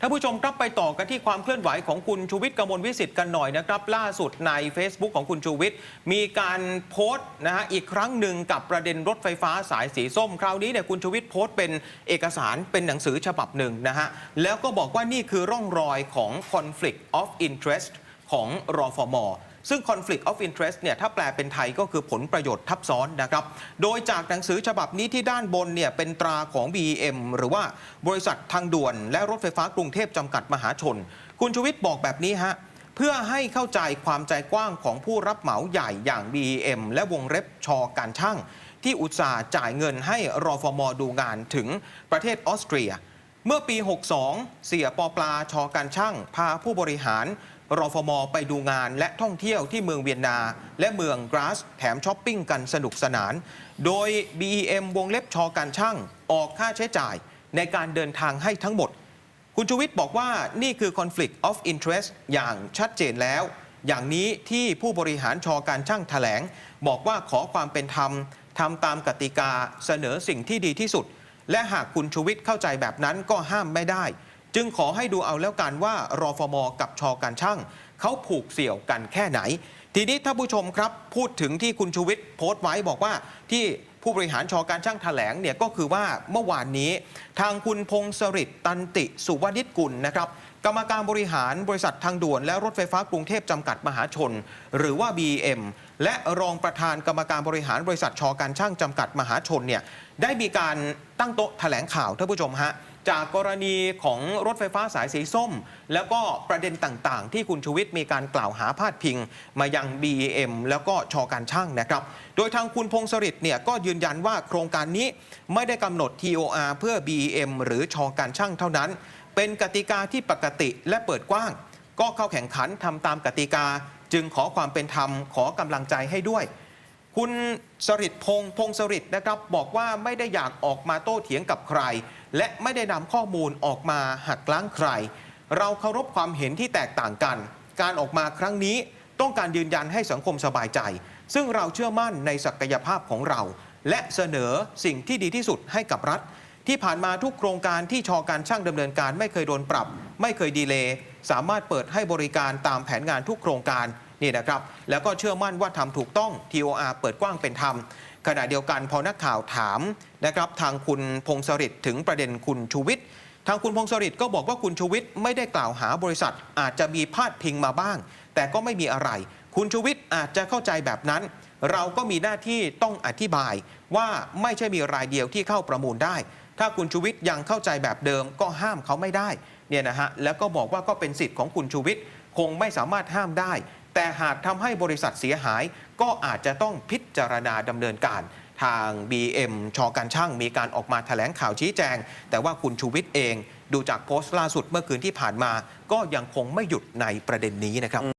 ท่านผู้ชมครับไปต่อกันที่ความเคลื่อนไหวของคุณชูวิทย์กมลวิสิทธิ์กันหน่อยนะครับ ล่าสุดใน Facebook ของคุณชูวิทย์มีการโพสต์นะฮะอีกครั้งหนึ่งกับประเด็นรถไฟฟ้าสายสีส้ม คราวนี้เนี่ยคุณชูวิทย์โพสต์เป็นเอกสารเป็นหนังสือฉบับหนึ่งนะฮะแล้วก็บอกว่านี่คือร่องรอยของ conflict of interest ของรอฟมอ ซึ่ง conflict of interest เนี่ยถ้าแปลเป็นไทยก็คือผลประโยชน์ทับซ้อนนะครับ โดยจากหนังสือฉบับนี้ที่ด้านบนเนี่ยเป็นตราของ BEM หรือว่าบริษัททางด่วน และรถไฟฟ้ากรุงเทพจำกัดมหาชน คุณชูวิทย์บอกแบบนี้ฮะเพื่อให้เข้าใจความใจกว้างของผู้รับเหมาใหญ่อย่าง BEM และวงเล็บชอการช่าง ที่อุตสาห์จ่ายเงินให้รอฟมดูงานถึงประเทศออสเตรีย เมื่อปี 62 เสียปอปลาชอการช่าง พาผู้บริหาร รฟมไปดูงานและท่องเที่ยวที่เมืองเวียนนา และเมืองกราสแถมช้อปปิ้งกันสนุกสนาน โดย BEM วงเล็บชอการช่างออกค่าใช้จ่ายในการเดินทางให้ทั้งหมด คุณชูวิทย์บอกว่านี่คือ conflict of interest อย่างชัดเจนแล้ว อย่างนี้ที่ผู้บริหารชอการช่างแถลง บอกว่าขอความเป็นธรรมทำตามกติกาเสนอสิ่งที่ดีที่สุด และหากคุณชูวิทย์เข้าใจแบบนั้นก็ห้ามไม่ได้ จึงขอให้ดูเอาแล้วกันว่ารอฟมกับชอการช่างเขาผูกเสี่ยวกันแค่ไหน ทีนี้ท่านผู้ชมครับพูดถึงที่คุณชูวิทย์โพสต์ไว้บอกว่าที่ผู้บริหารชอการช่างแถลงเนี่ยก็คือว่าเมื่อวานนี้ ทางคุณพงศริตตันติสุวนิชกุลนะครับกรรมการบริหารบริษัททางด่วน และรถไฟฟ้ากรุงเทพจำกัดมหาชน หรือว่า BM และรองประธานกรรมการบริหารบริษัทชอการช่างจำกัดมหาชนเนี่ยได้มีการตั้งโต๊ะแถลงข่าวท่านผู้ชมฮะ จากกรณีของรถไฟฟ้าสายสีส้ม แล้วก็ประเด็นต่างๆ ที่คุณชูวิทย์มีการกล่าวหาพาดพิง มายัง BEM แล้วก็ชอการช่างนะครับ โดยทางคุณพงศริตเนี่ยก็ยืนยันว่าโครงการนี้ไม่ได้กำหนด TOR เพื่อ BEM หรือชอการช่างเท่านั้น เป็นกติกาที่ปกติและเปิดกว้าง ก็เข้าแข่งขันทำตามกติกา จึงขอความเป็นธรรมขอกำลังใจให้ด้วย คุณสริตพงษ์พงศริตนะครับบอกว่าไม่ได้อยากออกมาโต้เถียงกับใคร และไม่ได้นำข้อมูลออกมาหักล้างใคร เราเคารพความเห็นที่แตกต่างกัน การออกมาครั้งนี้ต้องการยืนยันให้สังคมสบายใจ ซึ่งเราเชื่อมั่นในศักยภาพของเรา และเสนอสิ่งที่ดีที่สุดให้กับรัฐ ที่ผ่านมาทุกโครงการที่ชอการช่างดำเนินการไม่เคยโดนปรับ ไม่เคยดีเลย์สามารถเปิดให้บริการตามแผนงานทุกโครงการ นี่นะครับแล้วก็เชื่อมั่นว่าทำถูกต้อง TOR เปิดกว้างเป็นธรรมขณะเดียวกันพอนักข่าวถามนะครับทางคุณพงศริตถึงประเด็นคุณชูวิทย์ทางคุณพงศริตก็บอกว่าคุณชูวิทย์ไม่ได้กล่าวหาบริษัท อาจจะมีพาดพิงมาบ้าง แต่ก็ไม่มีอะไร คุณชูวิทย์อาจจะเข้าใจแบบนั้น เราก็มีหน้าที่ต้องอธิบายว่าไม่ใช่มีรายเดียวที่เข้าประมูลได้ ถ้าคุณชูวิทย์ยังเข้าใจแบบเดิมก็ห้ามเขาไม่ได้เนี่ยนะฮะแล้วก็บอกว่าก็เป็นสิทธิ์ของคุณชูวิทย์คงไม่สามารถห้ามได้ แต่หากทำให้บริษัทเสียหาย ก็อาจจะต้องพิจารณาดำเนินการทาง BM ชอการช่างมีการออกมาแถลงข่าวชี้แจง แต่ว่าคุณชูวิทย์เอง ดูจากโพสต์ล่าสุดเมื่อคืนที่ผ่านมา ก็ยังคงไม่หยุดในประเด็นนี้นะครับ